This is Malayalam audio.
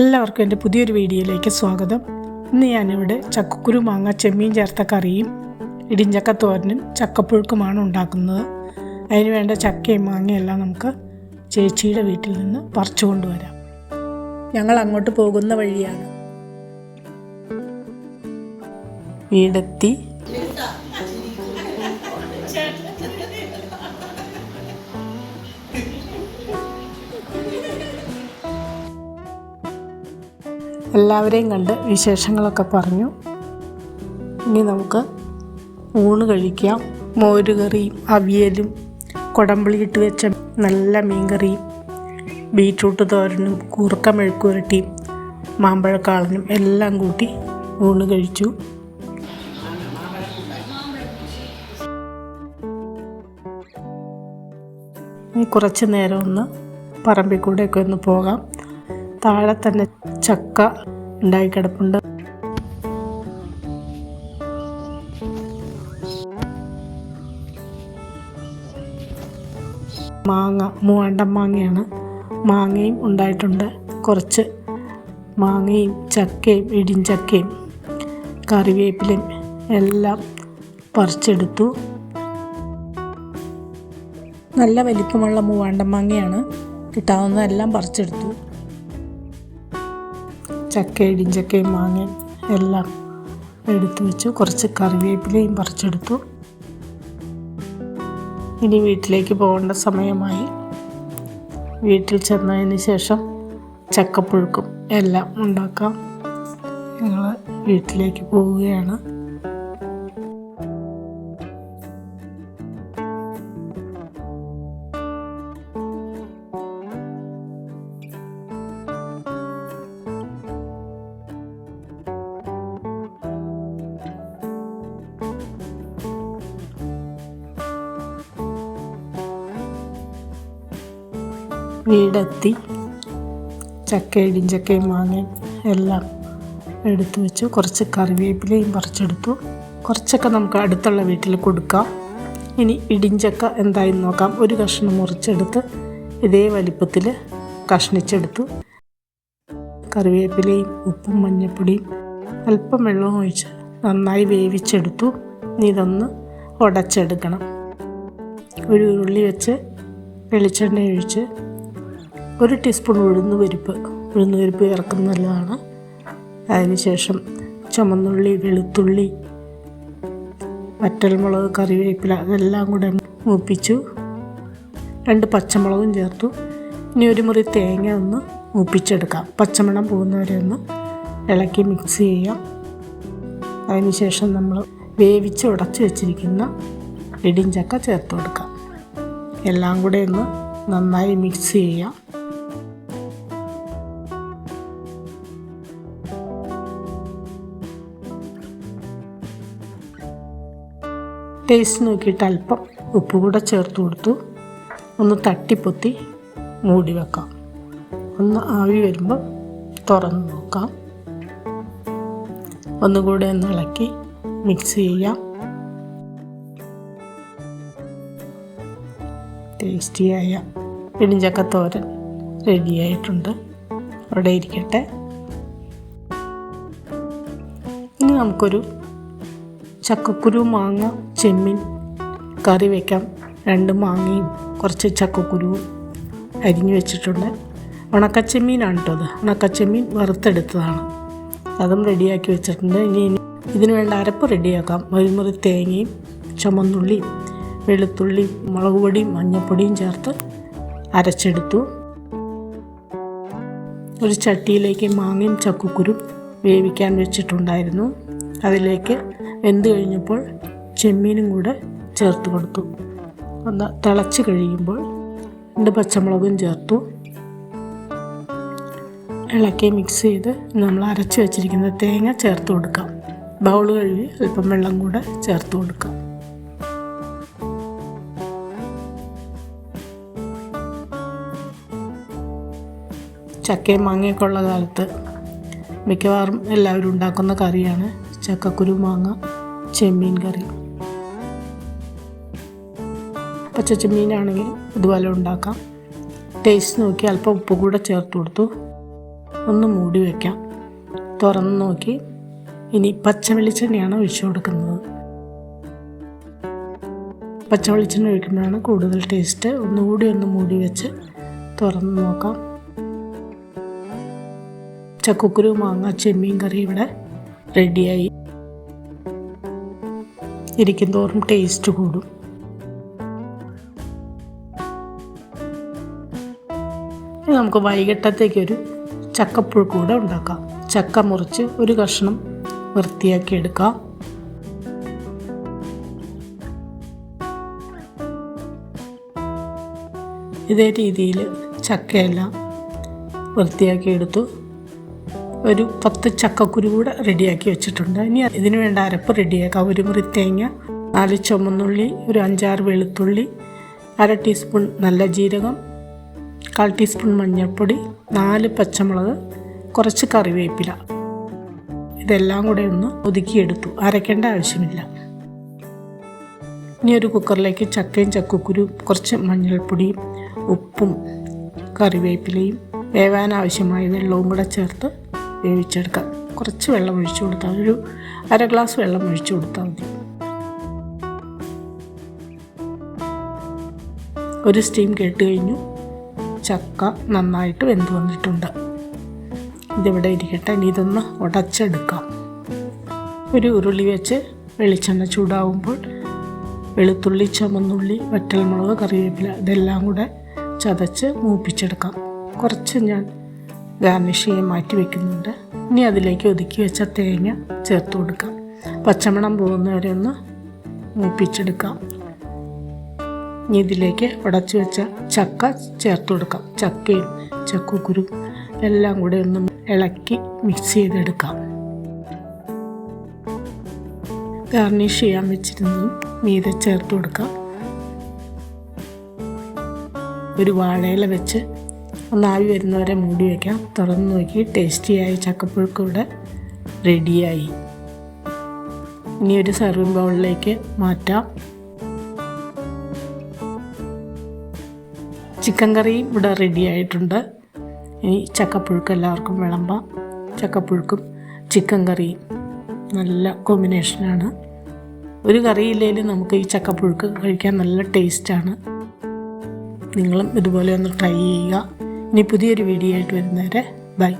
എല്ലാവർക്കും എന്റെ പുതിയൊരു വീഡിയോയിലേക്ക് സ്വാഗതം. ഇന്ന് ഞാനിവിടെ ചക്കക്കുരു മാങ്ങ ചെമ്മീൻ ചേർത്ത കറിയും ഇടിഞ്ചക്ക തോരനും ചക്കപ്പുഴുക്കുമാണ് ഉണ്ടാക്കുന്നത്. അതിന് വേണ്ട ചക്കയും മാങ്ങയും എല്ലാം നമുക്ക് ചേച്ചിയുടെ വീട്ടിൽ നിന്ന് പറിച്ചു കൊണ്ടുവരാം. ഞങ്ങൾ അങ്ങോട്ട് പോകുന്ന വഴിയാണ്. വീടെത്തി എല്ലാവരെയും കണ്ട് വിശേഷങ്ങളൊക്കെ പറഞ്ഞു. ഇനി നമുക്ക് ഊണ് കഴിക്കാം. മോരുകറിയും അവിയലും കുടമ്പിളിയിട്ട് വെച്ച നല്ല മീൻകറിയും ബീറ്റ്റൂട്ട് തോരനും കൂർക്ക മെഴുക്കുരട്ടിയും മാമ്പഴക്കാളനും എല്ലാം കൂട്ടി ഊണ് കഴിച്ചു. ഇനി കുറച്ച് നേരം ഒന്ന് പറമ്പിൽ കൂടെയൊക്കെ ഒന്ന് പോകാം. താഴെ തന്നെ ചക്ക ഉണ്ടായി കിടപ്പുണ്ട്. മാങ്ങ മൂവാണ്ടം മാങ്ങയാണ്. മാങ്ങയും ഉണ്ടായിട്ടുണ്ട്. കുറച്ച് മാങ്ങയും ചക്കയും ഇടിഞ്ചക്കയും കറിവേപ്പിലയും എല്ലാം പറിച്ചെടുത്തു. നല്ല വലിപ്പമുള്ള മൂവാണ്ടം മാങ്ങയാണ്. കിട്ടാവുന്നതെല്ലാം പറിച്ചെടുത്തു. ചക്ക ഇടിഞ്ചക്കയും മാങ്ങയും എല്ലാം എടുത്തു വെച്ചു. കുറച്ച് കറിവേപ്പിലയും പറിച്ചെടുത്തു. ഇനി വീട്ടിലേക്ക് പോകേണ്ട സമയമായി. വീട്ടിൽ ചെന്നതിന് ശേഷം ചക്കപ്പുഴുക്കും എല്ലാം ഉണ്ടാക്കാം. ഞങ്ങൾ വീട്ടിലേക്ക് പോവുകയാണ്. വീടെത്തി ചക്ക ഇടിഞ്ചക്കയും മാങ്ങയും എല്ലാം എടുത്തു വെച്ചു. കുറച്ച് കറിവേപ്പിലയും പറിച്ചെടുത്തു. കുറച്ചൊക്കെ നമുക്ക് അടുത്തുള്ള വീട്ടിൽ കൊടുക്കാം. ഇനി ഇടിഞ്ചക്ക എന്തായി നോക്കാം. ഒരു കഷ്ണം മുറിച്ചെടുത്ത് ഇതേ വലിപ്പത്തിൽ കഷ്ണിച്ചെടുത്തു. കറിവേപ്പിലയും ഉപ്പും മഞ്ഞൾപ്പൊടിയും അല്പം വെള്ളവും ഒഴിച്ച് നന്നായി വേവിച്ചെടുത്തു. ഇതൊന്ന് ഉടച്ചെടുക്കണം. ഒരു ഉരുളി വെച്ച് വെളിച്ചെണ്ണ ഒഴിച്ച് ഒരു ടീസ്പൂൺ ഉഴുന്ന് പരിപ്പ്. ഉഴുന്ന് പരിപ്പ് ചേർക്കുന്നത് നല്ലതാണ്. അതിനുശേഷം ചുമന്നുള്ളി വെളുത്തുള്ളി വറ്റൽമുളക് കറിവേപ്പില അതെല്ലാം കൂടെ മൂപ്പിച്ചു. രണ്ട് പച്ചമുളകും ചേർത്തു. ഇനി ഒരു മുറി തേങ്ങ ഒന്ന് മൂപ്പിച്ചെടുക്കാം. പച്ചമണം പോകുന്നവരെ ഒന്ന് ഇളക്കി മിക്സ് ചെയ്യാം. അതിനുശേഷം നമ്മൾ വേവിച്ച് ഉടച്ച് വെച്ചിരിക്കുന്ന ഇടിഞ്ചക്ക ചേർത്ത് കൊടുക്കാം. എല്ലാം കൂടെ ഒന്ന് നന്നായി മിക്സ് ചെയ്യാം. ടേസ്റ്റ് നോക്കിയിട്ട് അല്പം ഉപ്പ് കൂടെ ചേർത്ത് കൊടുത്തു. ഒന്ന് തട്ടിപ്പൊത്തി മൂടി വെക്കാം. ഒന്ന് ആവി വരുമ്പോൾ തുറന്ന് നോക്കാം. ഒന്നുകൂടെ ഒന്ന് ഇളക്കി മിക്സ് ചെയ്യാം. ടേസ്റ്റിയായ ഇടിഞ്ചക്ക തോരൻ റെഡിയായിട്ടുണ്ട് അവിടെ ഇരിക്കട്ടെ. ഇനി നമുക്കൊരു ചക്കക്കുരു മാങ്ങ ചെമ്മീൻ കറി വയ്ക്കാം രണ്ട് മാങ്ങയും കുറച്ച് ചക്കക്കുരുവും അരിഞ്ഞു വെച്ചിട്ടുണ്ട്. ഉണക്കച്ചെമ്മീനാണ് കേട്ടോ അത്. ഉണക്കച്ചെമ്മീൻ വറുത്തെടുത്തതാണ്. അതും റെഡിയാക്കി വെച്ചിട്ടുണ്ട്. ഇനി ഇതിന് വേണ്ട അരപ്പ് റെഡിയാക്കാം. ഒരുമുറി തേങ്ങയും ചുമന്നുള്ളിയും വെളുത്തുള്ളി മുളക് പൊടിയും മഞ്ഞൾപ്പൊടിയും ചേർത്ത് അരച്ചെടുത്തു. ഒരു ചട്ടിയിലേക്ക് മാങ്ങയും ചക്കക്കുരും വേവിക്കാൻ വെച്ചിട്ടുണ്ടായിരുന്നു. അതിലേക്ക് വെന്ത് കഴിഞ്ഞപ്പോൾ ചെമ്മീനും കൂടെ ചേർത്ത് കൊടുത്തു. ഒന്ന് തിളച്ച് കഴിയുമ്പോൾ രണ്ട് പച്ചമുളകും ചേർത്തു. ഇളക്കി മിക്സ് ചെയ്ത് നമ്മൾ അരച്ച് വെച്ചിരിക്കുന്ന തേങ്ങ ചേർത്ത് കൊടുക്കാം. ബൗൾ കഴുകി അല്പം വെള്ളം കൂടെ ചേർത്ത് കൊടുക്കാം. ചക്കയും മാങ്ങയൊക്കെ ഉള്ള കാലത്ത് മിക്കവാറും എല്ലാവരും ഉണ്ടാക്കുന്ന കറിയാണ് ചക്കക്കുരു മാങ്ങ. ചെമ്മീൻ കറി. പച്ച ചെമ്മീനാണെങ്കിൽ ഇതുപോലെ ഉണ്ടാക്കാം. ടേസ്റ്റ് നോക്കി അല്പം ഉപ്പ് കൂടെ ചേർത്ത് കൊടുത്തു. ഒന്ന് മൂടി വയ്ക്കാം തുറന്ന് നോക്കി. ഇനി പച്ച വെളിച്ചെണ്ണയാണ് ഒഴിച്ചു കൊടുക്കുന്നത്. പച്ച വെളിച്ചെണ്ണ ഒഴിക്കുമ്പോഴാണ് കൂടുതൽ ടേസ്റ്റ് ഒന്നുകൂടി ഒന്ന് മൂടി വെച്ച് തുറന്ന് നോക്കാം. ചക്കുക്കുരു മാങ്ങ ചെമ്മീൻ കറി ഇവിടെ റെഡിയായി ഇരിക്കും തോറും ടേസ്റ്റ് കൂടും നമുക്ക് വൈകിട്ടത്തേക്കൊരു ചക്കപ്പുഴുക്കൂടെ ഉണ്ടാക്കാം. ചക്ക മുറിച്ച് ഒരു കഷ്ണം വൃത്തിയാക്കി എടുക്കാം. ഇതേ രീതിയിൽ ചക്കയെല്ലാം വൃത്തിയാക്കി എടുത്തു. ഒരു പത്ത് ചക്കക്കുരു കൂടെ റെഡിയാക്കി വെച്ചിട്ടുണ്ട്. ഇനി ഇതിന് വേണ്ട അരപ്പ് റെഡിയാക്കാം. ഒരു മുറി തേങ്ങ നാല് ചുമന്നുള്ളി ഒരു അഞ്ചാറ് വെളുത്തുള്ളി അര ടീസ്പൂൺ നല്ല ജീരകം കാൽ ടീസ്പൂൺ മഞ്ഞൾപ്പൊടി നാല് പച്ചമുളക് കുറച്ച് കറിവേപ്പില. ഇതെല്ലാം കൂടെ ഒന്ന് ഒതുക്കിയെടുത്തു. അരയ്ക്കേണ്ട ആവശ്യമില്ല. ഇനി ഒരു കുക്കറിലേക്ക് ചക്കയും ചക്കക്കുരു കുറച്ച് മഞ്ഞൾപ്പൊടിയും ഉപ്പും കറിവേപ്പിലയും വേവാനാവശ്യമായ വെള്ളവും കൂടെ ചേർത്ത് വേവിച്ചെടുക്കാം. കുറച്ച് വെള്ളം ഒഴിച്ചു കൊടുത്താൽ ഒരു അര ഗ്ലാസ് വെള്ളം ഒഴിച്ചു കൊടുത്താൽ മതി. ഒരു സ്റ്റീം കേട്ട് കഴിഞ്ഞു. ചക്ക നന്നായിട്ട് വെന്ത് വന്നിട്ടുണ്ട്. ഇതിവിടെ ഇരിക്കട്ടെ. ഇനി ഇതൊന്ന് ഉടച്ചെടുക്കാം. ഒരു ഉരുളി വെച്ച് വെളിച്ചെണ്ണ ചൂടാവുമ്പോൾ വെളുത്തുള്ളി ചുമന്നുള്ളി വറ്റൽമുളക് കറിവേപ്പില ഇതെല്ലാം കൂടെ ചതച്ച് മൂപ്പിച്ചെടുക്കാം. കുറച്ച് ഞാൻ ഗാർണിഷ് ചെയ്യാൻ മാറ്റി വെക്കുന്നുണ്ട്. ഇനി അതിലേക്ക് ഒതുക്കി വെച്ച തേങ്ങ ചേർത്ത് കൊടുക്കാം. പച്ചമണം പോകുന്നവരെ ഒന്ന് മൂപ്പിച്ചെടുക്കാം. ഇനി ഇതിലേക്ക് ഉടച്ചു വെച്ച ചക്ക ചേർത്ത് കൊടുക്കാം. ചക്കയും ചക്കക്കുരു എല്ലാം കൂടെ ഒന്ന് ഇളക്കി മിക്സ് ചെയ്തെടുക്കാം. ഗാർണിഷ് ചെയ്യാൻ വെച്ചിരുന്നതും മീതെ ചേർത്ത് കൊടുക്കാം. ഒരു വാഴയില വെച്ച് ഒന്ന് ആവി വരുന്നവരെ മൂടി വയ്ക്കാം തുറന്ന് നോക്കി ടേസ്റ്റിയായി ചക്കപ്പുഴുക്കൂടെ റെഡിയായി ഇനി ഒരു സെർവിങ് ബൗളിലേക്ക് മാറ്റാം. ചിക്കൻ കറിയും ഇവിടെ റെഡി ആയിട്ടുണ്ട്. ഇനി ചക്കപ്പുഴുക്ക് എല്ലാവർക്കും വിളമ്പാം. ചക്കപ്പുഴുക്കും ചിക്കൻ കറിയും നല്ല കോമ്പിനേഷനാണ് ഒരു കറി കറിയില്ലെങ്കിലും നമുക്ക് ഈ ചക്കപ്പുഴുക്ക് കഴിക്കാൻ നല്ല ടേസ്റ്റാണ് നിങ്ങളും ഇതുപോലെ ഒന്ന് ട്രൈ ചെയ്യുക. ഇനി പുതിയൊരു വീഡിയോ ആയിട്ട് വരുന്നവരെ ബൈ.